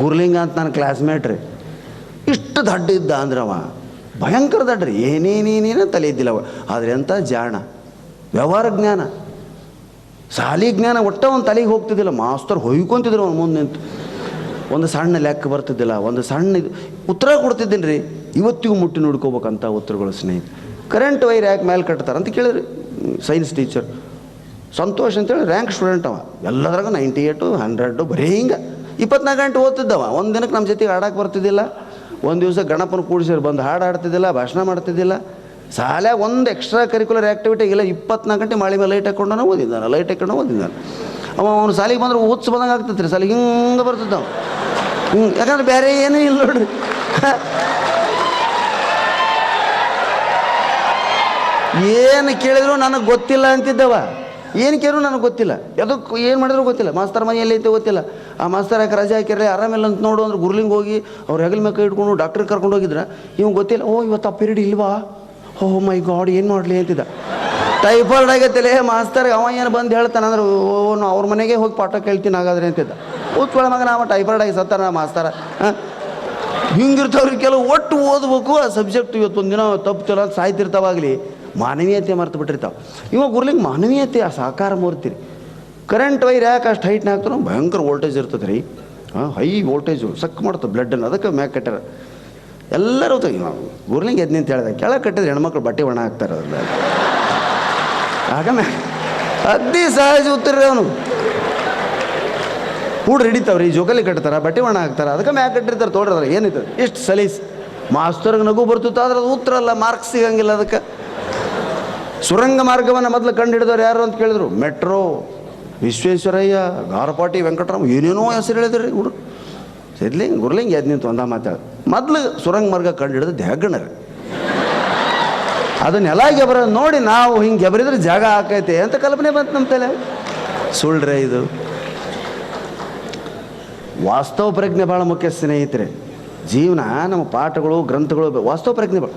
ಗುರ್ಲಿಂಗ ಅಂತ ನನ್ನ ಕ್ಲಾಸ್ಮೇಟ್ ರೀ. ಇಷ್ಟು ದಡ್ಡ ಇದ್ದ ಅಂದ್ರೆ ಅವ. ಭಯಂಕರ ದಡ್ಡ ರೀ. ಏನೇನೇನೇನೋ ತಲೆ ಇದ್ದಿಲ್ಲ ಅವ. ಆದರೆ ಎಂಥ ಜಾಣ. ವ್ಯವಹಾರ ಜ್ಞಾನ. ಸಾಲಿ ಜ್ಞಾನ ಒಟ್ಟ ಒಂದು ತಲೆಗೆ ಹೋಗ್ತಿದ್ದಿಲ್ಲ. ಮಾಸ್ತರ್ ಹೊಯ್ಕೊಂತಿದ್ರು ಅವ್ನು ಮುಂದೆ ನಿಂತು. ಒಂದು ಸಣ್ಣ ಲೆಕ್ಕ ಬರ್ತಿದ್ದಿಲ್ಲ. ಒಂದು ಸಣ್ಣ ಉತ್ತರ ಕೊಡ್ತಿದ್ದೀನಿ ರೀ. ಇವತ್ತಿಗೂ ಮುಟ್ಟಿ ನೋಡ್ಕೋಬೇಕಂತ ಉತ್ತರಗಳು ಸ್ನೇಹಿತ. ಕರೆಂಟ್ ವೈರ್ ಯಾಕೆ ಮೇಲೆ ಕಟ್ತಾರೆ ಅಂತ ಕೇಳಿದ್ರಿ. ಸೈನ್ಸ್ ಟೀಚರ್ ಸಂತೋಷ್ ಅಂತೇಳಿ ರ್ಯಾಂಕ್ ಸ್ಟೂಡೆಂಟ್ ಅವ. ಎಲ್ಲದ್ರಾಗ ನೈಂಟಿ ಏಟು ಹಂಡ್ರೆಡು ಬರೀ ಹಿಂಗೆ. ಇಪ್ಪತ್ನಾಲ್ಕು ಗಂಟೆ ಓದ್ತಿದ್ದವ. ಒಂದು ದಿನಕ್ಕೆ ನಮ್ಮ ಜೊತೆಗೆ ಆಡಕ್ಕೆ ಬರ್ತಿದ್ದಿಲ್ಲ. ಒಂದು ದಿವಸ ಗಣಪನ ಕೂಡಿಸಿರು ಬಂದು ಹಾಡು ಆಡ್ತಿದ್ದಿಲ್ಲ ಭಾಷಣ ಮಾಡ್ತಿದ್ದಿಲ್ಲ. ಶಾಲ್ಯಾಗ ಒಂದು ಎಕ್ಸ್ಟ್ರಾ ಕರಿಕ್ಯುಲರ್ ಆ್ಯಕ್ಟಿವಿಟಿ ಇಲ್ಲ ಇಪ್ಪತ್ನಾಲ್ಕು ಗಂಟೆ ಮಾಳಿ ಮೇಲೆ ಲೈಟ್ ಹಾಕೊಂಡನ ಓದಿದ್ದಾನೆ ಲೈಟ್ ಹಾಕೊಂಡು ಓದಿದ್ದಾನೆ. ಅವ ಅವ್ನು ಸಾಲಿಗೆ ಬಂದ್ರೆ ಓದ್ಸ ಬಂದಂಗೆ ಆಗ್ತೈತೆ ರೀ ಸಾಲಿಗೆ ಹಿಂಗೆ ಬರ್ತಿದ್ದ ಹ್ಞೂ ಯಾಕಂದ್ರೆ ಬೇರೆ ಏನೂ ಇಲ್ಲ ನೋಡ್ರಿ. ಏನು ಕೇಳಿದ್ರು ನನಗೆ ಗೊತ್ತಿಲ್ಲ ಅಂತಿದ್ದವ. ಏನು ಕೇಳಿದ್ರು ನನಗೆ ಗೊತ್ತಿಲ್ಲ. ಅದಕ್ಕೆ ಏನು ಮಾಡಿದ್ರು ಗೊತ್ತಿಲ್ಲ. ಮಾಸ್ತರ್ ಮನೆ ಎಲ್ಲಿ ಐತೆ ಗೊತ್ತಿಲ್ಲ. ಆ ಮಾಸ್ತರ್ ಯಾಕೆ ರಜೆ ಹಾಕಿರಲಿ, ಆರಾಮಿಲ್ಲ ಅಂತ ನೋಡು ಅಂದ್ರೆ ಗುರ್ಲಿಂಗ್ ಹೋಗಿ ಅವ್ರು ಹೆಗಲ ಮೇಲೆ ಇಟ್ಕೊಂಡು ಡಾಕ್ಟ್ರಿಗೆ ಕರ್ಕೊಂಡು ಹೋಗಿದ್ರೆ. ಇವ್ನು ಗೊತ್ತಿಲ್ಲ, ಓ, ಇವತ್ತು ಆ ಪೀರಿಯಡ್ ಇಲ್ವಾ? ಓ ಮೈ ಗಾಡ್, ಏನು ಮಾಡಲಿ? ಅಂತಿದ್ದ. ಟೈಫಾಯ್ಡ್ ಆಗೈತಿಲ್ಲ ಮಾಸ್ತರ್ ಅವ ಏನು ಬಂದು ಹೇಳ್ತಾನೆ ಅಂದ್ರೆ, ಓ ಅವ್ರ ಮನೆಗೆ ಹೋಗಿ ಪಾಠ ಕೇಳ್ತೀನಿ ಹಾಗಾದ್ರೆ, ಅಂತಿದ್ದ. ಕೂತ್ಕೊಳ್ಳೋ ಮಗ ನಾವು ಟೈಫಾಯ್ಡ್ ಆಗಿ ಸತ್ತಾರ ಮಾಸ್ತರ. ಹಾಂ? ಕೆಲವು ಒಟ್ಟು ಓದ್ಬೇಕು ಆ ಸಬ್ಜೆಕ್ಟ್ ಇವತ್ತೊಂದು ದಿನ ತಪ್ಪು ಚಲೋ ಸಾಯ್ತಿರ್ತಾವಾಗಲಿ ಮಾನವೀಯತೆ ಮರ್ತು ಬಿಟ್ಟಿರ್ತಾವೆ. ಇವಾಗ ಗುರ್ಲಿಂಗ್ ಮಾನವೀಯತೆ, ಆ ಸಾಕಾರ ಮೂರ್ತಿ ರೀ ಕರೆಂಟ್ ವೈರ್ ಯಾಕೆ ಅಷ್ಟು ಹೈಟ್ನ ಹಾಕ್ತಾರೆ, ಭಯಂಕರ ವೋಲ್ಟೇಜ್ ಇರ್ತದೆ ರೀ. ಹಾಂ ಹೈ ವೋಲ್ಟೇಜು ಸಕ್ ಮಾಡ್ತದೆ ಬ್ಲಡ್ಡನ್ನು ಅದಕ್ಕೆ ಮ್ಯಾಕ್ ಕಟ್ಟಾರ ಎಲ್ಲರೂ ತೆಗಿ ಗುರ್ಲಿಂಗ್ ಎದ್ದು ನಿಂತ ಹೇಳಿದೆ, ಕೆಳಗೆ ಕಟ್ಟಿದ್ರೆ ಹೆಣ್ಮಕ್ಳು ಬಟ್ಟೆ ಒಣ ಹಾಕ್ತಾರೆ ಅದ್ರಲ್ಲಿ. ಆಗ ಮ್ಯಾ ಅದ್ದಿ ಸಹಜ ಉತ್ತರ ಅವನು. ಹುಡ್ರು ಹಿಡಿತಾವ್ರಿ ಜೋಕಲಿ ಕಟ್ತಾರೆ, ಬಟ್ಟೆ ಒಣ ಹಾಕ್ತಾರೆ. ಅದಕ್ಕೆ ಮ್ಯಾಕ್ ಕಟ್ಟಿರ್ತಾರೆ ತೋಡ್ರಲ್ಲ ಏನಿತ್ತು ಎಷ್ಟು ಸಲೀಸ್. ಮಾಸ್ತರ್ಗೆ ನಗು ಬರ್ತಿತ್ತು, ಆದ್ರೆ ಅದು ಉತ್ತರ ಅಲ್ಲ ಮಾರ್ಕ್ಸ್ ಸಿಗಂಗಿಲ್ಲ ಅದಕ್ಕೆ. ಸುರಂಗ ಮಾರ್ಗವನ್ನು ಮೊದಲು ಕಂಡು ಹಿಡಿದವ್ರು ಯಾರು ಅಂತ ಕೇಳಿದ್ರು. ಮೆಟ್ರೋ, ವಿಶ್ವೇಶ್ವರಯ್ಯ, ಗಾರಪಾಟಿ, ವೆಂಕಟರಾಮ್, ಏನೇನೋ ಹೆಸರು ಹೇಳಿದ್ರಿ ಹುಡುಗ ಸಿದ್ಲಿಂಗ್ ಗುರ್ಲಿಂಗ್ ಎದ್ದು ನಿಂತು ಒಂದ ಮಾತಾಡ. ಮೊದಲು ಸುರಂಗ ಮಾರ್ಗ ಕಂಡು ಹಿಡಿದು ಅದನ್ನ ಅದನ್ನೆಲ್ಲ ಗೆಬರ ನೋಡಿ ನಾವು ಹಿಂಗೆ ಗೆಬರಿದ್ರೆ ಜಾಗ ಹಾಕೈತೆ ಅಂತ ಕಲ್ಪನೆ ಬಂತು ನಮ್ಮ ತಲೆ. ಸುಳ್ಳ್ರೆ ಇದು. ವಾಸ್ತವ ಪ್ರಜ್ಞೆ ಭಾಳ ಮುಖ್ಯ ಸ್ನೇಹಿತರೆ. ಜೀವನ, ನಮ್ಮ ಪಾಠಗಳು, ಗ್ರಂಥಗಳು ವಾಸ್ತವ ಪ್ರಜ್ಞೆ ಭಾಳ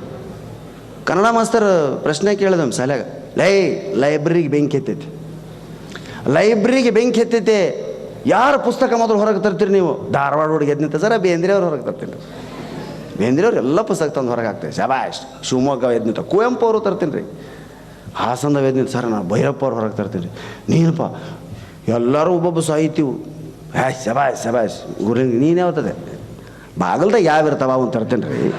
ಕನ್ನಡ ಮಾಸ್ತರ್ ಪ್ರಶ್ನೆ ಕೇಳಿದೆ ನಮ್ಮ ಲೈ, ಲೈಬ್ರರಿಗೆ ಬೆಂಕಿ ಎತ್ತೈತಿ ಲೈಬ್ರರಿಗೆ ಬೆಂಕಿ ಎತ್ತೈತೆ ಯಾರು ಪುಸ್ತಕ ಮೊದಲು ಹೊರಗೆ ತರ್ತೀರಿ ನೀವು? ಧಾರವಾಡ ಹುಡುಗಿ ಎದ್ನಿಂತ ಸರ, ಬೇಂದ್ರೆ ಅವ್ರು ಹೊರಗೆ ತರ್ತೀನಿ. ಬೇಂದ್ರೆ ಅವ್ರು ಎಲ್ಲ ಪುಸ್ತಕ ತಂದು ಹೊರಗೆ ಹಾಕ್ತಾರೆ ಶಬಾಶ್ ಶಿವಮೊಗ್ಗ ಎದ್ನಿಂತ ಕುವೆಂಪು ಅವರು ತರ್ತೀನಿ ರೀ. ಹಾಸನದ ಎದ್ನಿಂತ ಸರ್ ನಾನು ಭೈರಪ್ಪ ಅವ್ರು ಹೊರಗೆ ತರ್ತೀನಿ ರೀ. ನೀನಪ್ಪ, ಎಲ್ಲರೂ ಒಬ್ಬೊಬ್ಬ ಸಾಹಿತ್ಯವು. ಹ್ಯಾ ಶಬಾಶ್ ಶಬಾಶ್ ಗುರು ನೀನು ಯಾವತ್ತದೆ? ಬಾಗಲ್ದಾಗ ಯಾವ ಇರ್ತಾವ ಅವ್ನು ತರ್ತೀನಿ ರೀ.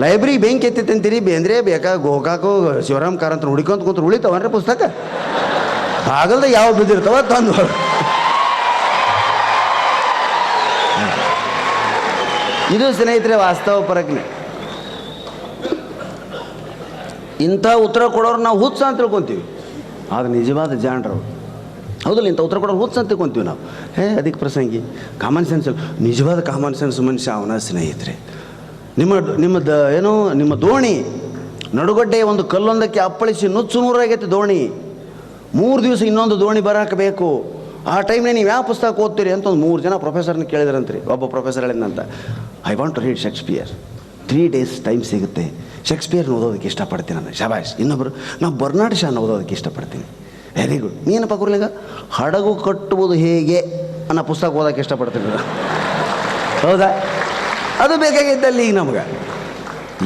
ಲೈಬ್ರರಿ ಬೆಂಕಿ ಎತ್ತೈತೆ ಅಂತೀರಿ? ಬೇಂದ್ರೆ ಬೇಕಾ ಗೋಕಾಕು ಶಿವರಾಮ್ ಕಾರಂತ ಹುಡ್ಕೊಂತ ಕೂತ್ರು ಉಳಿತಾವನ್ರಿ ಪುಸ್ತಕ? ಆಗಲ್ದ ಯಾವ ಬಿದ್ದಿರ್ತಾವ ತಂದು ಇದು ಸ್ನೇಹಿತರೆ ವಾಸ್ತವ ಪ್ರಜ್ಞೆ. ಇಂಥ ಉತ್ತರ ಕೊಡೋರು ನಾವು ಹುಚ್ಚ ಅಂತ ತಿಳ್ಕೊತೀವಿ. ಆದ್ರೆ ನಿಜವಾದ ಜಾಣರು. ಹೌದಲ್ಲ, ಇಂಥ ಉತ್ತರ ಕೊಡೋರು ಹುಚ್ಚ ಅಂತ ತಿಳ್ಕೊತೀವಿ ನಾವು. ಹೇ ಅದಕ್ಕೆ ಪ್ರಸಂಗಿ ಕಾಮನ್ ಸೆನ್ಸ್ ನಿಜವಾದ ಕಾಮನ್ ಸೆನ್ಸ್ ಮನುಷ್ಯ ಅವನ ಸ್ನೇಹಿತರೆ. ನಿಮ್ಮ ನಿಮ್ಮ ಏನೋ, ನಿಮ್ಮ ದೋಣಿ, ನಡುಗಡ್ಡೆ ಒಂದು ಕಲ್ಲೊಂದಕ್ಕೆ ಅಪ್ಪಳಿಸಿ ನುಚ್ಚು ನೂರಾಗೈತೆ ದೋಣಿ. ಮೂರು ದಿವಸ ಇನ್ನೊಂದು ದೋಣಿ ಬರಾಕಬೇಕು. ಆ ಟೈಮ್ನೇ ನೀವು ಯಾವ ಪುಸ್ತಕ ಓದ್ತೀರಿ ಅಂತ ಒಂದು ಮೂರು ಜನ ಪ್ರೊಫೆಸರ್ನ ಕೇಳಿದ್ರಂತ್ರಿ. ಒಬ್ಬ ಪ್ರೊಫೆಸರ್ ಹೇಳಿದಂತ I want to read Shakespeare three days time ಸಿಗುತ್ತೆ. ಶೇಕ್ಸ್ಪಿಯರ್ನ ಓದೋದಕ್ಕೆ ಇಷ್ಟಪಡ್ತೀನಿ ನಾನು. ಶಬಾಷ್ ಇನ್ನೊಬ್ಬರು ನಾವು ಬರ್ನಾಡ್ ಶಾನ್ ಓದೋದಕ್ಕೆ ಇಷ್ಟಪಡ್ತೀನಿ. ವೆರಿ ಗುಡ್ ನೀನಪ್ಪ ಕುರ್ಲಿಂಗ? ಹಡಗು ಕಟ್ಟುವುದು ಹೇಗೆ? ಅನ್ನೋ ಪುಸ್ತಕ ಓದೋಕ್ಕೆ ಇಷ್ಟಪಡ್ತೀನಿ. ಹೌದಾ? ಅದು ಬೇಕಾಗಿದ್ದಲ್ಲಿ ಈಗ ನಮ್ಗೆ.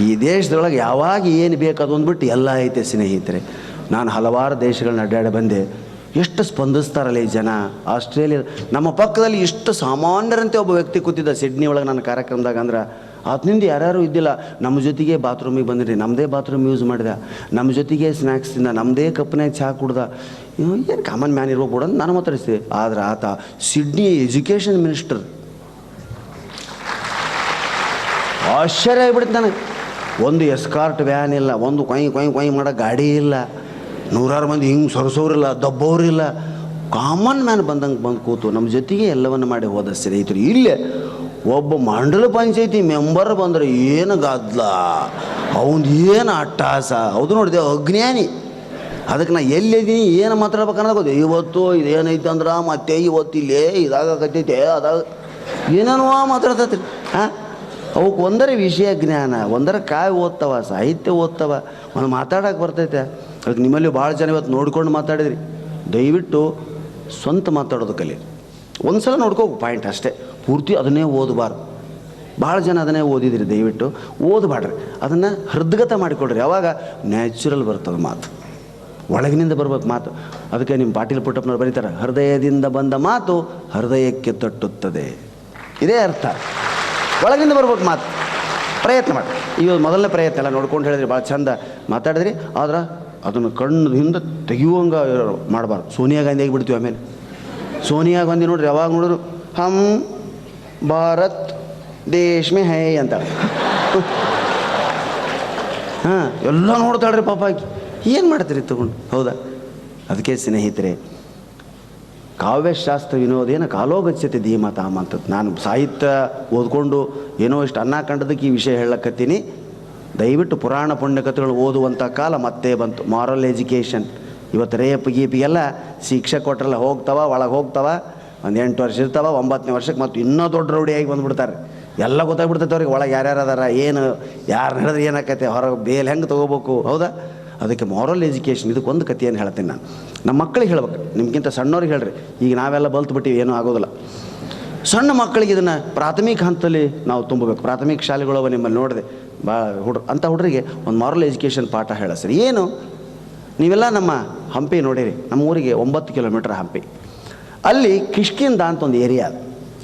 ಈ ದೇಶದೊಳಗೆ ಯಾವಾಗ ಏನು ಬೇಕು ಅದೊಂದು ಬಿಟ್ಟು ಎಲ್ಲ ಐತೆ ಸ್ನೇಹಿತರೆ. ನಾನು ಹಲವಾರು ದೇಶಗಳನ್ನ ಅಡ್ಡಾಡಿ ಬಂದೆ. ಎಷ್ಟು ಸ್ಪಂದಿಸ್ತಾರಲ್ಲ ಈ ಜನ. ಆಸ್ಟ್ರೇಲಿಯಾ ನಮ್ಮ ಪಕ್ಕದಲ್ಲಿ ಇಷ್ಟು ಸಾಮಾನ್ಯರಂತೆ ಒಬ್ಬ ವ್ಯಕ್ತಿ ಕೂತಿದ್ದ ಸಿಡ್ನಿ ಒಳಗೆ ನನ್ನ ಕಾರ್ಯಕ್ರಮದಾಗ ಅಂದ್ರೆ, ಆತನಿಂದ ಯಾರ್ಯಾರು ಇದ್ದಿಲ್ಲ. ನಮ್ಮ ಜೊತೆಗೆ ಬಾತ್ರೂಮಿಗೆ ಬಂದ್ರಿ ನಮ್ಮದೇ ಬಾತ್ರೂಮ್ ಯೂಸ್ ಮಾಡಿದೆ. ನಮ್ಮ ಜೊತೆಗೆ ಸ್ನ್ಯಾಕ್ಸ್ ತಿಂದ. ನಮ್ಮದೇ ಕಪ್ನಾಗ ಚಹಾ ಕುಡ್ದ. ಏನು ಕಾಮನ್ ಮ್ಯಾನ್ ಇರ್ಬೇಕು ಕೂಡ ನಾನು ಮಾತಾಡಿಸ್ತೀವಿ ಆದ್ರೆ ಆತ ಸಿಡ್ನಿ ಎಜುಕೇಷನ್ ಮಿನಿಸ್ಟರ್. ಆಶ್ಚರ್ಯ ಆಗಿಬಿಡುತ್ತೆ ನನಗೆ. ಒಂದು ಎಸ್ಕಾರ್ಟ್ ವ್ಯಾನ್ ಇಲ್ಲ, ಒಂದು ಕೊಯ್ ಕೊಯ್ ಕೊಯ್ ಮಾಡೋ ಗಾಡಿ ಇಲ್ಲ. ನೂರಾರು ಮಂದಿ ಹಿಂಗೆ ಸೊರಸೋರಿಲ್ಲ, ದಬ್ಬೋರಿಲ್ಲ. ಕಾಮನ್ ಮ್ಯಾನ್ ಬಂದಂಗೆ ಬಂದು ಕೂತು ನಮ್ಮ ಜೊತೆಗೆ ಎಲ್ಲವನ್ನು ಮಾಡಿ ಹೋದ ಸ್ನೇಹಿತರು. ಇಲ್ಲೇ ಒಬ್ಬ ಮಂಡಲ ಪಂಚಾಯತಿ ಮೆಂಬರ್ ಬಂದ್ರೆ ಏನು ಗದ್ದಲ ಅವನು ಏನು ಅಟ್ಟಾಸ. ಹೌದು ನೋಡಿದೆ ಅಜ್ಞಾನಿ ಅದಕ್ಕೆ ನಾ ಎಲ್ಲಿದ್ದೀನಿ, ಏನು ಮಾತಾಡ್ಬೇಕು ಅನ್ನೋದು ಗೊತ್ತು ಇವತ್ತು ಇದೇನೈತೆ ಅಂದ್ರೆ, ಮತ್ತೆ ಇವತ್ತು ಇಲ್ಲೇ ಇದಾಗಕತ್ತೈತೆ, ಅದಾಗ ಏನೇನೋ ಮಾತಾಡ್ತೈತ್ರಿ. ಹಾಂ? ಅವಕ್ಕೆ ಒಂದರ ವಿಷಯ ಜ್ಞಾನ, ಒಂದರ ಕಾಯಿ ಓದ್ತವ, ಸಾಹಿತ್ಯ ಓದ್ತವ ಒಂದು ಮಾತಾಡೋಕೆ ಬರ್ತೈತೆ. ಅದಕ್ಕೆ ನಿಮ್ಮಲ್ಲಿ ಭಾಳ ಜನ ಇವತ್ತು ನೋಡ್ಕೊಂಡು ಮಾತಾಡಿದ್ರಿ. ದಯವಿಟ್ಟು ಸ್ವಂತ ಮಾತಾಡೋದು ಕಲಿ. ಒಂದು ಸಲ ನೋಡ್ಕೋ ಪಾಯಿಂಟ್ ಅಷ್ಟೇ. ಪೂರ್ತಿ ಅದನ್ನೇ ಓದಬಾರ್ದು. ಭಾಳ ಜನ ಅದನ್ನೇ ಓದಿದಿರಿ ದಯವಿಟ್ಟು. ಓದಬಾಡ್ರಿ. ಅದನ್ನು ಹೃದ್ಗತ ಮಾಡಿಕೊಡ್ರಿ. ಯಾವಾಗ ನ್ಯಾಚುರಲ್ ಬರ್ತದೆ ಮಾತು. ಒಳಗಿನಿಂದ ಬರ್ಬೇಕು ಮಾತು. ಅದಕ್ಕೆ ನಿಮ್ಮ ಪಾಟೀಲ್ ಪುಟ್ಟಪ್ಪನವ್ರು ಬರೀತಾರೆ, ಹೃದಯದಿಂದ ಬಂದ ಮಾತು ಹೃದಯಕ್ಕೆ ತಟ್ಟುತ್ತದೆ. ಇದೇ ಅರ್ಥ. ಒಳಗಿಂದ ಬರ್ಬೇಕು ಮಾತು. ಪ್ರಯತ್ನ ಮಾಡಿ. ಈಗ ಮೊದಲನೇ ಪ್ರಯತ್ನ ಎಲ್ಲ ನೋಡ್ಕೊಂಡು ಹೇಳಿದ್ರಿ ಭಾಳ ಚಂದ ಮಾತಾಡಿದ್ರಿ. ಆದ್ರೆ ಅದನ್ನು ಕಣ್ಣು ಹಿಂದೆ ತೆಗೆಯುವಂಗೆ ಮಾಡಬಾರ್ದು. ಸೋನಿಯಾ ಗಾಂಧಿ ಆಗಿಬಿಡ್ತೀವಿ ಆಮೇಲೆ. ಸೋನಿಯಾ ಗಾಂಧಿ ನೋಡ್ರಿ ಯಾವಾಗ ನೋಡಿದ್ರು, ಹಮ್ ಭಾರತ್ ದೇಶ್ ಮೇ ಹೈ ಅಂತ. ಹಾಂ, ಎಲ್ಲ ನೋಡ್ತಾಳ್ರಿ ಪಾಪ ಆಕಿ. ಏನು ಮಾಡ್ತೀರಿ ತಗೊಂಡು? ಹೌದಾ? ಅದಕ್ಕೆ ಸ್ನೇಹಿತರೆ ಕಾವ್ಯಶಾಸ್ತ್ರ ವಿನೋದೇನ ಕಾಲೋಗಚ್ಚತೆ ಧೀಮತ ಅಂತ. ನಾನು ಸಾಹಿತ್ಯ ಓದ್ಕೊಂಡು ಏನೋ ಇಷ್ಟು ಅನ್ನ ಕಂಡದಕ್ಕೆ ಈ ವಿಷಯ ಹೇಳಕತ್ತೀನಿ. ದಯವಿಟ್ಟು ಪುರಾಣ ಪುಣ್ಯಕಥೆಗಳು ಓದುವಂಥ ಕಾಲ ಮತ್ತೆ ಬಂತು. ಮಾರಲ್ ಎಜುಕೇಷನ್ ಇವತ್ತು ರೇಪ್ ಗೀಪಿಗೆಲ್ಲ ಶಿಕ್ಷೆ ಕೊಟ್ಟರೆಲ್ಲ ಹೋಗ್ತಾವ, ಒಳಗೆ ಹೋಗ್ತಾವ, ಒಂದು ಎಂಟು ವರ್ಷ ಇರ್ತಾವ, ಒಂಬತ್ತನೇ ವರ್ಷಕ್ಕೆ ಮತ್ತು ಇನ್ನೂ ದೊಡ್ಡ ರೌಡಿಯಾಗಿ ಬಂದುಬಿಡ್ತಾರೆ. ಎಲ್ಲ ಗೊತ್ತಾಗ್ಬಿಡ್ತೈತೆ ಅವ್ರಿಗೆ, ಒಳಗೆ ಯಾರ್ಯಾರು ಅದಾರ, ಏನು ಯಾರು ನಡೆದ್ರೆ ಏನಾಕೈತೆ ಹೊರಗೆ ಬೇಲ್ ಹೆಂಗೆ ತೊಗೋಬೇಕು? ಹೌದಾ? ಅದಕ್ಕೆ ಮಾರಲ್ ಎಜುಕೇಷನ್ ಇದಕ್ಕೊಂದು ಕಥೆಯನ್ನು ಹೇಳ್ತೀನಿ ನಾನು. ನಮ್ಮ ಮಕ್ಕಳಿಗೆ ಹೇಳ್ಬೇಕು. ನಿಮ್ಗಿಂತ ಸಣ್ಣವ್ರಿಗೆ ಹೇಳ್ರಿ. ಈಗ ನಾವೆಲ್ಲ ಬಲ್ತು ಬಿಟ್ಟಿವಿ, ಏನೂ ಆಗೋದಿಲ್ಲ. ಸಣ್ಣ ಮಕ್ಕಳಿಗೆ ಇದನ್ನು ಪ್ರಾಥಮಿಕ ಹಂತದಲ್ಲಿ ನಾವು ತುಂಬಬೇಕು. ಪ್ರಾಥಮಿಕ ಶಾಲೆಗಳವ ನಿಮ್ಮಲ್ಲಿ ನೋಡಿದೆ. ಭಾಳ ಹುಡ್ರು ಅಂಥ ಹುಡುಗರಿಗೆ ಒಂದು ಮಾರಲ್ ಎಜುಕೇಷನ್ ಪಾಠ ಹೇಳ ಸರಿ. ಏನು? ನೀವೆಲ್ಲ ನಮ್ಮ ಹಂಪಿ ನೋಡಿರಿ. ನಮ್ಮ ಊರಿಗೆ ಒಂಬತ್ತು ಕಿಲೋಮೀಟ್ರ್ ಹಂಪಿ. ಅಲ್ಲಿ ಕಿಷ್ಕಿಂದ ಅಂತ ಒಂದು ಏರಿಯಾ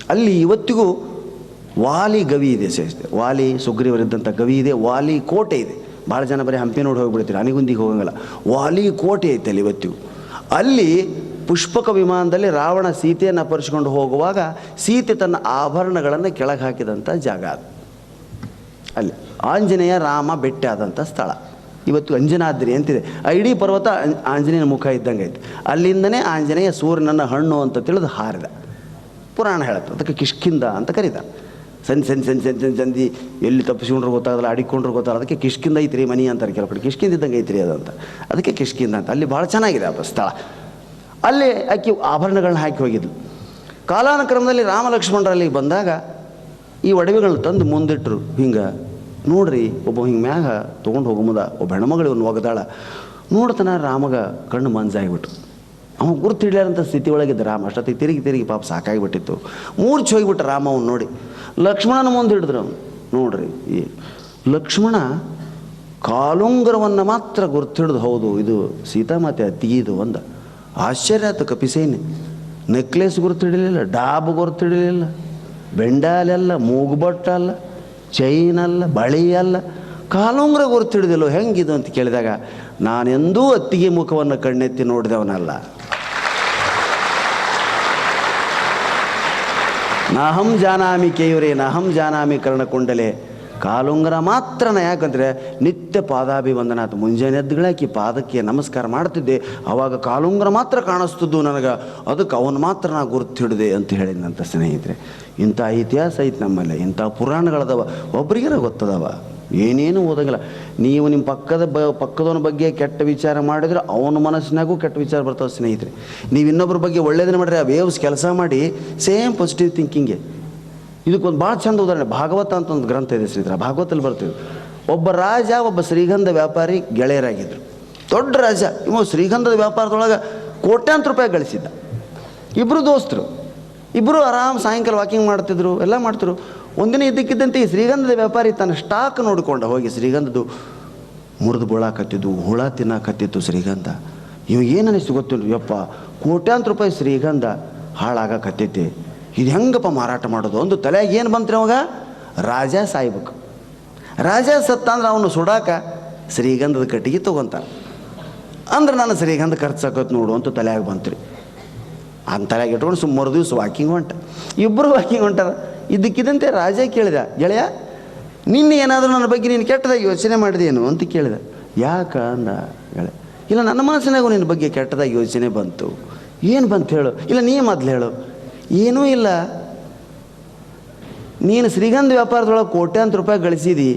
ಅಲ್ಲಿ ಇವತ್ತಿಗೂ ವಾಲಿ ಗವಿ ಇದೆ ಸೇರಿಸಿದೆ ವಾಲಿ ಸುಗ್ರೀವರಿದ್ದಂಥ ಗವಿ ಇದೆ, ವಾಲಿ ಕೋಟೆ ಇದೆ. ಭಾಳ ಜನ ಬರೀ ಹಂಪಿ ನೋಡಿ ಹೋಗಿಬಿಡ್ತೀರಿ, ಅನಿಗುಂದಿಗೆ ಹೋಗಂಗಿಲ್ಲ. ವಾಲಿ ಕೋಟೆ ಐತೆ ಅಲ್ಲಿ ಇವತ್ತಿಗೂ ಅಲ್ಲಿ ಪುಷ್ಪಕ ವಿಮಾನದಲ್ಲಿ ರಾವಣ ಸೀತೆಯನ್ನು ಅಪರಿಸಿಕೊಂಡು ಹೋಗುವಾಗ ಸೀತೆ ತನ್ನ ಆಭರಣಗಳನ್ನು ಕೆಳಗೆ ಹಾಕಿದಂಥ ಜಾಗ ಅದು. ಅಲ್ಲಿ ಆಂಜನೇಯ ರಾಮ ಬೆಟ್ಟ ಆದಂಥ ಸ್ಥಳ. ಇವತ್ತು ಅಂಜನಾದ್ರಿ ಅಂತಿದೆ. ಇಡೀ ಪರ್ವತ ಆಂಜನೇಯನ ಮುಖ ಇದ್ದಂಗೆ ಐತೆ. ಅಲ್ಲಿಂದನೇ ಆಂಜನೇಯ ಸೂರ್ಯನನ್ನ ಹಣ್ಣು ಅಂತ ತಿಳಿದು ಹಾರಿದ. ಪುರಾಣ ಹೇಳುತ್ತೆ. ಅದಕ್ಕೆ ಕಿಷ್ಕಿಂದ ಅಂತ ಕರೀತಾರೆ. ಸಂಜೆ ಸಂಜೆ ಸಂಜೆ ಸಂಜೆ ಸಂಜೆ ಸಂದಿ ಎಲ್ಲಿ ತಪ್ಪಿಸ್ಕೊಂಡ್ರು ಗೊತ್ತಾಗಲ್ಲ ಅಡಿಕೊಂಡ್ರು ಗೊತ್ತಾಗಲ್ಲ, ಅದಕ್ಕೆ ಕಿಷ್ಕಿಂದ ಐತ್ರಿ ಮನಿ ಅಂತಾರೆ ಕೆಲವು ಕಡೆ ಕಿಷ್ಕಿಂದ ಇದ್ದಂಗೆ ಐತ್ರಿ ಅದಂತ. ಅದಕ್ಕೆ ಕಿಷ್ಕಿಂದ ಅಂತ. ಅಲ್ಲಿ ಭಾಳ ಚೆನ್ನಾಗಿದೆ ಆ ಸ್ಥಳ. ಅಲ್ಲಿ ಆಕೆ ಆಭರಣಗಳನ್ನ ಹಾಕಿ ಹೋಗಿದ್ಲು. ಕಾಲಾನುಕ್ರಮದಲ್ಲಿ ರಾಮ ಲಕ್ಷ್ಮಣರು ಅಲ್ಲಿಗೆ ಬಂದಾಗ ಈ ಒಡವೆಗಳನ್ನ ತಂದು ಮುಂದಿಟ್ಟರು ಹಿಂಗೆ, ನೋಡ್ರಿ, ಒಬ್ಬ ಹಿಂಗೆ ಮ್ಯಾಗ ತೊಗೊಂಡು ಹೋಗೋ ಒಬ್ಬ ಹೆಣ್ಮಗಳು ಒಗದಾಳ ನೋಡ್ತಾನ ರಾಮಗ ಕಣ್ಣು ಮಂಜಾಗಿಬಿಟ್ಟು ಅವ ಗುರುತು ಹಿಡಿಯಾರಂಥ ಸ್ಥಿತಿ ಒಳಗಿದ್ದ ರಾಮ ಅಷ್ಟೊತ್ತಿಗೆ ತಿರುಗಿ ತಿರುಗಿ ಪಾಪ ಸಾಕಾಗಿಬಿಟ್ಟಿತ್ತು. ಮೂರ್ಛೆ ಹೋಗಿಬಿಟ್ಟು ರಾಮ ಅವ್ನು ನೋಡಿ. ಲಕ್ಷ್ಮಣನ ಮುಂದೆ ಹಿಡಿದ್ರು ಅವನು. ನೋಡ್ರಿ, ಈ ಲಕ್ಷ್ಮಣ ಕಾಲುಂಗರವನ್ನು ಮಾತ್ರ ಗುರ್ತಿಡ್ದು, ಹೌದು, ಇದು ಸೀತಾಮಾತೆ ಅತ್ತಿಗಿದು ಒಂದು ಆಶ್ಚರ್ಯ ಆಯ್ತು ಕಪಿಸೇನೆ ನೆಕ್ಲೆಸ್ ಗುರ್ತಿಡಲಿಲ್ಲ, ಡಾಬ್ ಗುರ್ತಿಡಲಿಲ್ಲ ಬೆಂಡಾಲೆಲ್ಲ ಮೂಗುಬೊಟ್ಟ ಅಲ್ಲ, ಚೈನ್ ಅಲ್ಲ, ಬಳಿ ಅಲ್ಲ. ಕಾಲುಂಗ್ರ ಗುರ್ತಿಡ್ದಿಲ್ಲೋ, ಹೆಂಗಿದು ಅಂತ ಕೇಳಿದಾಗ, ನಾನೆಂದೂ ಅತ್ತಿಗೆ ಮುಖವನ್ನು ಕಣ್ಣೆತ್ತಿ ನೋಡಿದವನಲ್ಲ. ನಾಹಂ ಜಾನಾಮಿ ಕೇಯುರೇ, ನಾಹಂ ಜಾನಾಮಿ ಕರ್ಣಕುಂಡಲೆ. ಕಾಲುಂಗರ ಮಾತ್ರ ನಾ ಯಾಕಂದರೆ ನಿತ್ಯ ಪಾದಾಭಿವಂದನ ಆತು ಮುಂಜಾನೆ ಎದ್ದುಗಳಾಕಿ ಪಾದಕ್ಕೆ ನಮಸ್ಕಾರ ಮಾಡ್ತಿದ್ದೆ. ಅವಾಗ ಕಾಲುಂಗರ ಮಾತ್ರ ಕಾಣಿಸ್ತಿದ್ದು ನನಗೆ. ಅದಕ್ಕೆ ಅವನು ಮಾತ್ರ ನಾ ಗುರುತು ಹಿಡಿದೆ ಅಂತ ಹೇಳಿದ್ನಂತ ಸ್ನೇಹಿತರೆ. ಇಂಥ ಇತಿಹಾಸ ಐತೆ ನಮ್ಮಲ್ಲಿ. ಇಂಥ ಪುರಾಣಗಳದವ. ಒಬ್ರಿಗಾರ ಗೊತ್ತದವ. ಏನೇನು ಓದಂಗಿಲ್ಲ. ನೀವು ನಿಮ್ಮ ಪಕ್ಕದ ಬ, ಪಕ್ಕದವನ ಬಗ್ಗೆ ಕೆಟ್ಟ ವಿಚಾರ ಮಾಡಿದ್ರೆ ಅವನ ಮನಸ್ಸಿನಾಗೂ ಕೆಟ್ಟ ವಿಚಾರ ಬರ್ತವೆ ಸ್ನೇಹಿತರೆ. ನೀವು ಇನ್ನೊಬ್ಬರ ಬಗ್ಗೆ ಒಳ್ಳೇದನ್ನ ಮಾಡಿದ್ರೆ ಆ ವೇವ್ಸ್ ಕೆಲಸ ಮಾಡಿ ಸೇಮ್ ಪಾಸಿಟಿವ್ ಥಿಂಕಿಂಗೆ ಇದಕ್ಕೊಂದು ಭಾಳ ಚಂದ ಉದಾಹರಣೆ, ಭಾಗವತ ಅಂತ ಒಂದು ಗ್ರಂಥ ಇದೆ ಸ್ನೇಹಿತರೆ ಭಾಗವತಲ್ಲಿ ಬರ್ತೀವಿ. ಒಬ್ಬ ರಾಜ, ಒಬ್ಬ ಶ್ರೀಗಂಧ ವ್ಯಾಪಾರಿ ಗೆಳೆಯರಾಗಿದ್ದರು ದೊಡ್ಡ ರಾಜ, ಇವ ಶ್ರೀಗಂಧದ ವ್ಯಾಪಾರದೊಳಗೆ ಕೋಟ್ಯಾಂತರ ರೂಪಾಯಿ ಗಳಿಸಿದ್ದ. ಇಬ್ಬರು ದೋಸ್ತರು. ಇಬ್ಬರು ಆರಾಮ್ ಸಾಯಂಕಾಲ ವಾಕಿಂಗ್ ಮಾಡ್ತಿದ್ರು, ಎಲ್ಲ ಮಾಡ್ತಿದ್ರು. ಒಂದಿನ ಇದ್ದಕ್ಕಿದ್ದಂತೆ ಈ ಶ್ರೀಗಂಧದ ವ್ಯಾಪಾರಿ ತನ್ನ ಸ್ಟಾಕ್ ನೋಡಿಕೊಂಡ ಹೋಗಿ ಶ್ರೀಗಂಧದ್ದು ಮುರಿದು ಬೀಳಾಕತ್ತಿದ್ದು ಹುಳ ತಿನ್ನಕತ್ತಿತ್ತು ಶ್ರೀಗಂಧ. ಇವಾಗ ಏನು ಅನಿಸ್ತು ಗೊತ್ತಿಲ್ಲ, ಯಪ್ಪ, ಕೋಟ್ಯಾಂತರ ರೂಪಾಯಿ ಶ್ರೀಗಂಧ ಹಾಳಾಗಕತ್ತೈತಿ ಇದು ಹೆಂಗಪ್ಪ ಮಾರಾಟ ಮಾಡೋದು? ಒಂದು ತಲೆಯಾಗ ಏನು ಬಂತ್ರಿ ಅವಾಗ? ರಾಜ ಸಾಯ್ಬೇಕು. ರಾಜ ಸತ್ತ ಅಂದ್ರೆ ಅವನು ಸುಡಾಕ ಶ್ರೀಗಂಧದ ಕಟ್ಟಿಗೆ ತೊಗೊಂತ ಅಂದ್ರೆ ನಾನು ಶ್ರೀಗಂಧ ಖರ್ಚಾಕತ್ ನೋಡು ಅಂತ ತಲೆಯಾಗ ಬಂತ್ರಿ. ಅಂತ ತಲೆಯಾಗ ಇಟ್ಕೊಂಡು ಸುಮಾರು ದಿವಸ ವಾಕಿಂಗ್ ಹೊಂಟ ಇಬ್ಬರು ವಾಕಿಂಗ್ ಹೊಂಟಾರ ಇದಕ್ಕಿದಂತೆ ರಾಜ ಕೇಳಿದ, ಗೆಳೆಯ, ನಿನ್ನೆ ಏನಾದರೂ ನನ್ನ ಬಗ್ಗೆ ನೀನು ಕೆಟ್ಟದಾಗಿ ಯೋಚನೆ ಮಾಡಿದೇನು ಅಂತ ಕೇಳಿದ. ಯಾಕ ಅಂದ ಗೆಳೆ ಇಲ್ಲ, ನನ್ನ ಮನಸ್ಸಿನಾಗೂ ನಿನ್ನ ಬಗ್ಗೆ ಕೆಟ್ಟದಾಗಿ ಯೋಚನೆ ಬಂತು. ಏನು ಬಂತು ಹೇಳು? ಇಲ್ಲ, ನೀ ಮೊದಲು ಹೇಳು. ಏನೂ ಇಲ್ಲ. ನೀನು ಶ್ರೀಗಂಧ ವ್ಯಾಪಾರದೊಳಗೆ ಕೋಟ್ಯಾಂತರ ರೂಪಾಯಿ ಗಳಿಸಿದಿ.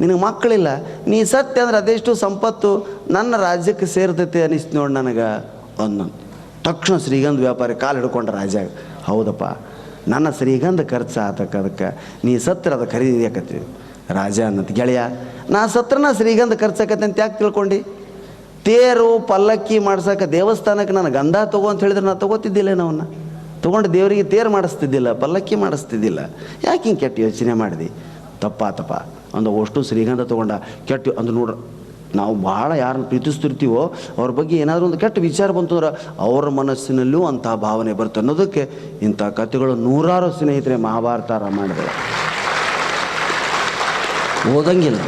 ನಿನಗೆ ಮಕ್ಕಳಿಲ್ಲ. ನೀ ಸತ್ಯ ಅಂದ್ರೆ ಅದೆಷ್ಟು ಸಂಪತ್ತು ನನ್ನ ರಾಜ್ಯಕ್ಕೆ ಸೇರ್ತೈತೆ ಅನಿಸ್ತು ನೋಡಿ ನನಗೆ ಅನ್ನೋದು ತಕ್ಷಣ ಶ್ರೀಗಂಧ ವ್ಯಾಪಾರಿ ಕಾಲು ಹಿಡ್ಕೊಂಡ ರಾಜ ಹೌದಪ್ಪ, ನನ್ನ ಶ್ರೀಗಂಧ ಖರ್ಚು ಆತಕ್ಕ ಅದಕ್ಕೆ, ನೀ ಸತ್ರ ಅದು ಖರೀದಿಯಾಕತ್ತೀವಿ ರಾಜ ಅನ್ನತ್, ಗೆಳೆಯ, ನಾ ಸತ್ರನ ಶ್ರೀಗಂಧ ಖರ್ಚಾಕತ್ತೆ ಅಂತ ಯಾಕೆ ತಿಳ್ಕೊಂಡು? ತೇರು ಪಲ್ಲಕ್ಕಿ ಮಾಡ್ಸಕ್ಕೆ ದೇವಸ್ಥಾನಕ್ಕೆ ನಾನು ಗಂಧ ತಗೋ ಅಂತ ಹೇಳಿದ್ರೆ ನಾನು ತಗೋತಿದ್ದಿಲ್ಲ ನಾವನ್ನ ತಗೊಂಡು ದೇವರಿಗೆ ತೇರು ಮಾಡಿಸ್ತಿದ್ದಿಲ್ಲ, ಪಲ್ಲಕ್ಕಿ ಮಾಡಿಸ್ತಿದ್ದಿಲ್ಲ. ಯಾಕೆ ಹಿಂಗೆ ಕೆಟ್ಟ ಯೋಚನೆ ಮಾಡಿದೆ? ತಪ್ಪಾತಪ್ಪ ಒಂದು ಅಷ್ಟು ಶ್ರೀಗಂಧ ತೊಗೊಂಡ, ಕೆಟ್ಟು ಅಂದ್ರೆ ನೋಡ್ರಿ ನಾವು ಭಾಳ ಯಾರನ್ನ ಪ್ರೀತಿಸ್ತಿರ್ತೀವೋ ಅವ್ರ ಬಗ್ಗೆ ಏನಾದರೂ ಒಂದು ಕೆಟ್ಟ ವಿಚಾರ ಬಂತು ಅಂದ್ರೆ ಅವ್ರ ಮನಸ್ಸಿನಲ್ಲೂ ಅಂತಹ ಭಾವನೆ ಬರುತ್ತೆ ಅನ್ನೋದಕ್ಕೆ ಇಂಥ ಕಥೆಗಳು ನೂರಾರು ಸ್ನೇಹಿತರೆ ಮಹಾಭಾರತ ರಾಮಾಯಣಗಳು ಓದಂಗಿಲ್ಲ.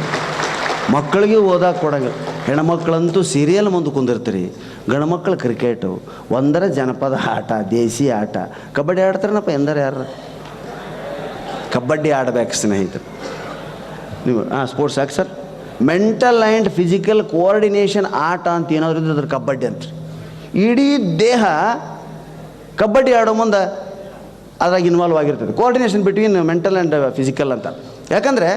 ಮಕ್ಕಳಿಗೆ ಓದಕ್ಕೆ ಕೊಡಂಗಿಲ್ಲ. ಹೆಣ್ಮಕ್ಳಂತೂ ಸೀರಿಯಲ್ ಮುಂದೆ ಕುಂದಿರ್ತೀರಿ. ಗಂಡ್ಮಕ್ಳು ಕ್ರಿಕೆಟು ಒಂದರ ಜನಪದ ಆಟ, ದೇಸಿ ಆಟ. ಕಬಡ್ಡಿ ಆಡ್ತಾರನಪ್ಪ ಎಂದರೆ ಯಾರು? ಕಬಡ್ಡಿ ಆಡಬೇಕು ಸ್ನೇಹಿತರು. ನೀವು ಹಾಂ ಸ್ಪೋರ್ಟ್ಸ್ ಯಾಕೆ sir? Mental and physical coordination ಆಟ ಅಂತ ಏನಾದ್ರೂ ಇದ್ರೆ ಅದ್ರ ಕಬಡ್ಡಿ ಅಂತ. ಇಡೀ ದೇಹ ಕಬಡ್ಡಿ ಆಡೋ ಮುಂದೆ ಅದ್ರಾಗ ಇನ್ವಾಲ್ವ್ ಆಗಿರ್ತದೆ. Coordination between mental and physical ಅಂತ. ಯಾಕಂದರೆ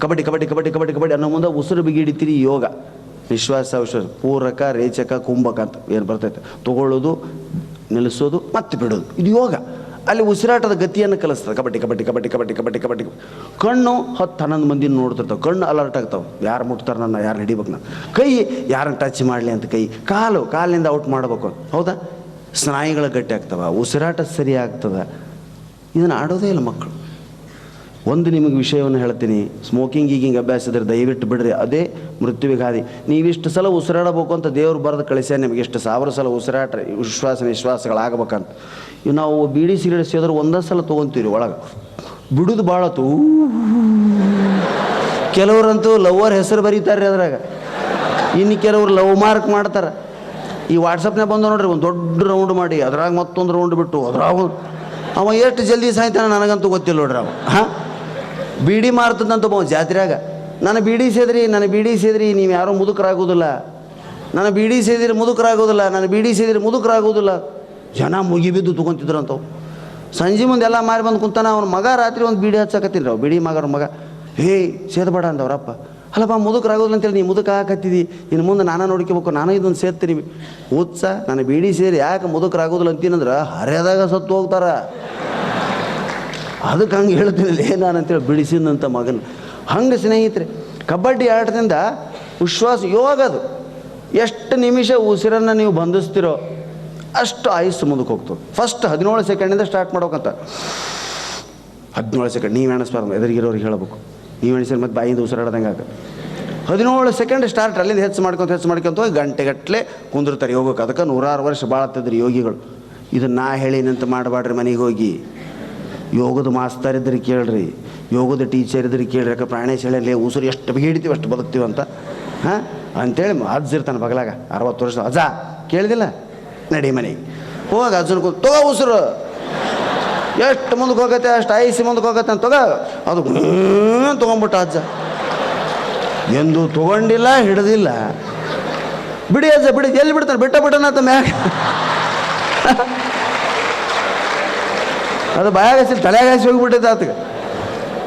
ಕಬಡ್ಡಿ ಕಬಡ್ಡಿ ಕಬಡ್ಡಿ ಕಬಡ್ಡಿ ಕಬಡ್ಡಿ ಅನ್ನೋ ಮುಂದೆ ಉಸಿರು ಬಿಗಿಡಿತೀರಿ ಯೋಗ. ವಿಶ್ವಾಸ ವಿಶ್ವಾಸ, ಪೂರಕ, ರೇಚಕ, ಕುಂಭಕ ಅಂತ ಏನು ಬರ್ತೈತೆ. ತಗೊಳ್ಳೋದು, ನಿಲ್ಲಿಸೋದು ಮತ್ತೆ ಬಿಡೋದು. ಇದು ಯೋಗ. ಅಲ್ಲಿ ಉಸಿರಾಟದ ಗತಿಯನ್ನು ಕಲಿಸ್ತದೆ. ಕಬಡ್ಡಿ ಕಬಡ್ಡಿ ಕಬಡ್ಡಿ ಕಬಡ್ಡಿ ಕಬಡ್ಡಿ ಕಬಡ್ಡಿ. ಕಣ್ಣು ಹತ್ತು ಹನ್ನೊಂದು ಮಂದಿ ನೋಡ್ತಿರ್ತಾವೆ. ಕಣ್ಣು ಅಲರ್ಟ್ ಆಗ್ತಾವೆ. ಯಾರು ಮುಟ್ತಾರೆ ನನ್ನ, ಯಾರು ಹಿಡಿಬೇಕು ನಾನು ಕೈ ಯಾರನ್ನು ಟಚ್ ಮಾಡಲಿ ಅಂತ ಕೈ. ಕಾಲು, ಕಾಲಿನಿಂದ ಔಟ್ ಮಾಡಬೇಕು. ಹೌದಾ? ಸ್ನಾಯುಗಳ ಗಟ್ಟಿ ಆಗ್ತವೆ. ಉಸಿರಾಟ ಸರಿ ಆಗ್ತದೆ. ಇದನ್ನು ಆಡೋದೇ ಇಲ್ಲ ಮಕ್ಕಳು ಒಂದು ನಿಮಗೆ ವಿಷಯವನ್ನು ಹೇಳ್ತೀನಿ. ಸ್ಮೋಕಿಂಗ್ ಈಗಿಂಗ್ ಅಭ್ಯಾಸ ಇದ್ರೆ ದಯವಿಟ್ಟು ಬಿಡ್ರಿ. ಅದೇ ಮೃತ್ಯುವಿಗೆ ಹಾದಿ ನೀವಿಷ್ಟು ಸಲ ಉಸಿರಾಡಬೇಕು ಅಂತ ದೇವ್ರು ಬರೆದು ಕಳಿಸ್ಯಾ ನಿಮಗೆ. ಎಷ್ಟು ಸಾವಿರ ಸಲ ಉಸಿರಾಟ್ರಿ, ವಿಶ್ವಾಸ ನಿಶ್ವಾಸಗಳಾಗಬೇಕಂತ ಇವು ನಾವು ಬೀಡಿ ಸಿಗರೇಟ್ ಸೇದ್ರೆ ಒಂದೇ ಸಲ ತೊಗೊತೀವಿ ಒಳಗೆ. ಬಿಡುದು ಭಾಳ ತೂ. ಕೆಲವರಂತೂ ಲವರ್ ಹೆಸರು ಬರೀತಾರೆ ಅದ್ರಾಗ. ಇನ್ನು ಕೆಲವರು ಲವ್ ಮಾರ್ಕ್ ಮಾಡ್ತಾರೆ. ಈ ವಾಟ್ಸಪ್ನಾಗ ಬಂದು ನೋಡ್ರಿ, ಒಂದು ದೊಡ್ಡ ರೌಂಡ್ ಮಾಡಿ. ಅದ್ರಾಗ ಮತ್ತೊಂದು ರೌಂಡ್ ಬಿಟ್ಟು ಅದ್ರಾಗ ಅವ ಎಷ್ಟು ಜಲ್ದಿ ಸಾಯ್ತಾನೆ ನನಗಂತೂ ಗೊತ್ತಿಲ್ಲ ನೋಡ್ರಿ ಅವ. ಹಾಂ? ಬೀಡಿ ಮಾರ್ತದಂತ ಒಬ್ಬ ಜಾತ್ರೆಯಾಗ. ನಾನು ಬೀಡಿ ಸೇದ್ರಿ ನಾನು ಬೀಡಿ ಸೇದ್ರಿ, ನೀವು ಯಾರೂ ಮುದುಕರಾಗೋದಿಲ್ಲ. ನಾನು ಬೀಡಿ ಸೇದಿರಿ ಮುದುಕರಾಗೋದಿಲ್ಲ ನಾನು ಬೀಡಿ ಸೇದಿರಿ ಮುದುಕರಾಗೋದಿಲ್ಲ. ಜನ ಮುಗಿಬಿದ್ದು ತೊಗೊಂತಿದ್ರಂತವು ಸಂಜೆ ಮುಂದೆ ಎಲ್ಲ ಮಾರಿ ಬಂದು ಕುಂತಾನ, ಅವ್ನ ಮಗ ರಾತ್ರಿ ಒಂದು ಬೀಡಿ ಹಚ್ಚಕತ್ತಿದ್ರು ಬಿಡಿ ಬೀಡಿ ಮಗರ ಮಗ. ಹೇ, ಸೇದಬೇಡ ಅಂದವ್ರಪ್ಪ. ಅಲ್ಲಪ್ಪ, ಮುದುಕರಾಗೋದಿಲ್ಲ ಅಂತೇಳಿ ನೀ ಮುದುಕ ಹಾಕತ್ತಿದಿ ಇನ್ನು ಮುಂದೆ ನಾನು ನೋಡ್ಕೋಬೇಕು, ನಾನು ಇದೊಂದು ಸೇರ್ತೀನಿ ಉತ್ಸ ನಾನು ಬೀಡಿ ಸೇರಿ ಯಾಕೆ ಮುದುಕರಾಗೋದಿಲ್ಲ ಅಂತೀನಂದ್ರೆ, ಹರಿಯದಾಗ ಸತ್ತು ಹೋಗ್ತಾರ. ಅದಕ್ಕೆ ಹಂಗೆ ಹೇಳ್ತೀನಿ ನಾನು ಅಂತೇಳಿ ಬಿಡಿಸಿದಂಥ ಮಗನ. ಹಂಗೆ ಸ್ನೇಹಿತರೆ, ಕಬಡ್ಡಿ ಆಟದಿಂದ ವಿಶ್ವಾಸ ಯೋಗ ಅದು ಎಷ್ಟು ನಿಮಿಷ ಉಸಿರನ್ನು ನೀವು ಬಂಧಿಸ್ತಿರೋ ಅಷ್ಟು ಆಯುಸ್ಸು ಮುಂದಕ್ಕೆ ಹೋಗ್ತದೆ ಫಸ್ಟ್ ಹದಿನೇಳು ಸೆಕೆಂಡಿಂದ ಸ್ಟಾರ್ಟ್ ಮಾಡ್ಬೇಕಂತ. ಹದಿನೇಳು ಸೆಕೆಂಡ್ ನೀವು ಎಣಿಸ್ಬಾರ್ದು, ಎದುರಿಗಿರೋರಿಗೆ ಹೇಳಬೇಕು. ನೀವು ಎಣಿಸಿದ್ರೆ ಮತ್ತೆ ಬಾಯಿಂದ ಉಸಿರಾಡ್ದಂಗೆ ಆಗ ಹದಿನೇಳು ಸೆಕೆಂಡ್ ಸ್ಟಾರ್ಟ್ ಅಲ್ಲಿಂದ ಹೆಚ್ಚು ಮಾಡ್ಕೊಂತ ಹೆಚ್ಚು ಮಾಡ್ಕೊಂತ ಹೋಗಿ ಗಂಟೆಗಟ್ಟಲೆ ಕುಂದಿರ್ತಾರೆ ಯೋಗಕ್ಕೆ ಅದಕ್ಕೆ ನೂರಾರು ವರ್ಷ ಬಾಳತ್ತಿದ್ರು ಯೋಗಿಗಳು. ಇದನ್ನು ನಾ ಹೇಳಿನಂತ ಮಾಡಬಾಡ್ರಿ ಮನೆಗೆ ಹೋಗಿ. ಯೋಗದ ಮಾಸ್ತರ್ ಇದ್ರೆ ಕೇಳ್ರಿ, ಯೋಗದ ಟೀಚರ್ ಇದ್ರೆ ಕೇಳ್ರಿ, ಯಾಕೆ ಪ್ರಾಣೇಶ್ ಉಸಿರು ಎಷ್ಟು ಹಿಡಿತೀವಿ ಅಷ್ಟು ಬದುಕ್ತೀವಿ ಅಂತ. ಹಾಂ? ಅಂತೇಳಿ ಅಜ್ಜ ಇರ್ತಾನೆ ಬಗಲಾಗ, ಅರವತ್ತು ವರ್ಷ ಅಜ್ಜ, ಕೇಳಿದಿಲ್ಲ? ನಡಿ ಮನೆಗೆ. ಹೋಗ ಅಜ್ಜನ ಕೂತ್, ತಗೋ ಉಸಿರು. ಎಷ್ಟು ಮುಂದಕ್ಕೆ ಹೋಗತ್ತೆ, ಅಷ್ಟು ಐಸಿ ಮುಂದಕ್ಕೆ ಹೋಗತ್ತೆ ಅಂತ ತಗೋ. ಅದು ತೊಗೊಂಬಿಟ್ಟ ಅಜ್ಜ. ಎಂದು ತೊಗೊಂಡಿಲ್ಲ, ಹಿಡ್ದಿಲ್ಲ. ಬಿಡಿ ಅಜ್ಜ, ಬಿಡಿ, ಎಲ್ಲಿ ಬಿಡ್ತಾನೆ? ಬಿಟ್ಟ ಬಿಟ್ಟನ ಅಂತ ಮ್ಯಾಗ. ಅದು ಭಯಾಗಸಿ ಹಚ್ಚಿ ಹೋಗಿಬಿಟ್ಟೈತೆ ಆತಗೆ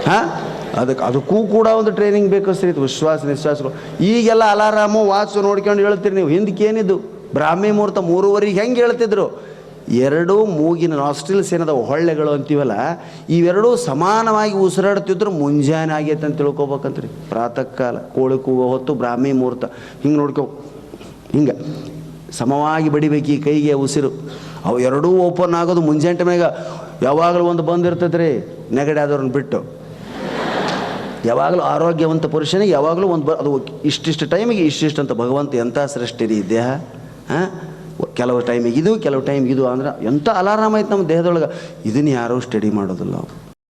ಹಾಂ? ಅದಕ್ಕೆ ಅದಕ್ಕೂ ಕೂಡ ಒಂದು ಟ್ರೈನಿಂಗ್ ಬೇಕು ಸರಿ ವಿಶ್ವಾಸ ನಿಶ್ವಾಸಗಳು ಈಗೆಲ್ಲ ಅಲಾರಾಮು ವಾಚು ನೋಡ್ಕೊಂಡು ಹೇಳ್ತೀರಿ ನೀವು. ಹಿಂದಕ್ಕೆ ಏನಿದ್ದು ಬ್ರಾಹ್ಮಿ ಮುಹೂರ್ತ ಮೂರುವರೆಗೆ ಹೆಂಗೆ ಹೇಳ್ತಿದ್ರು? ಎರಡೂ ಮೂಗಿನ ನಾಸ್ಟ್ರಿಲ್ಸ್ ಏನದ? ಹೊಳ್ಳೆಗಳು ಅಂತೀವಲ್ಲ. ಇವೆರಡೂ ಸಮಾನವಾಗಿ ಉಸಿರಾಡ್ತಿದ್ರು, ಮುಂಜಾನೆ ಆಗೈತೆ ಅಂತ ತಿಳ್ಕೊಬೇಕಂತ್ರಿ. ಪ್ರಾತಃ ಕಾಲ ಕೋಳಿ ಕೂಗೋ ಹೊತ್ತು ಬ್ರಾಹ್ಮಿ ಮುಹೂರ್ತ. ಹಿಂಗೆ ನೋಡ್ಕೋ. ಹಿಂಗೆ. ಸಮವಾಗಿ ಬಡಿಬೇಕು ಈ ಕೈಗೆ ಉಸಿರು. ಅವು ಎರಡೂ ಓಪನ್ ಆಗೋದು ಮುಂಜಾನೆ ಟೈಮ್ನಾಗ. ಯಾವಾಗಲೂ ಒಂದು ಬಂದಿರ್ತೈತೆ ರೀ, ನೆಗಡಿ ಆದವ್ರನ್ನ ಬಿಟ್ಟು. ಯಾವಾಗಲೂ ಆರೋಗ್ಯವಂತ ಪುರುಷನಿಗೆ ಯಾವಾಗಲೂ ಒಂದು ಬ, ಅದು ಇಷ್ಟಿಷ್ಟು ಟೈಮಿಗೆ ಇಷ್ಟಿಷ್ಟು ಅಂತ ಭಗವಂತ ಎಂಥ ಸೃಷ್ಟಿ ರೀ ದೇಹ? ಹಾಂ? ಕೆಲವು ಟೈಮಿಗೆ ಇದು, ಕೆಲವು ಟೈಮಿಗೆ ಇದು, ಅಂದ್ರೆ ಎಂಥ ಅಲಾರಾಮ್ ಐತೆ ನಮ್ಮ ದೇಹದೊಳಗೆ. ಇದನ್ನು ಯಾರೂ ಸ್ಟಡಿ ಮಾಡೋದಿಲ್ಲ ಅವ್ರು.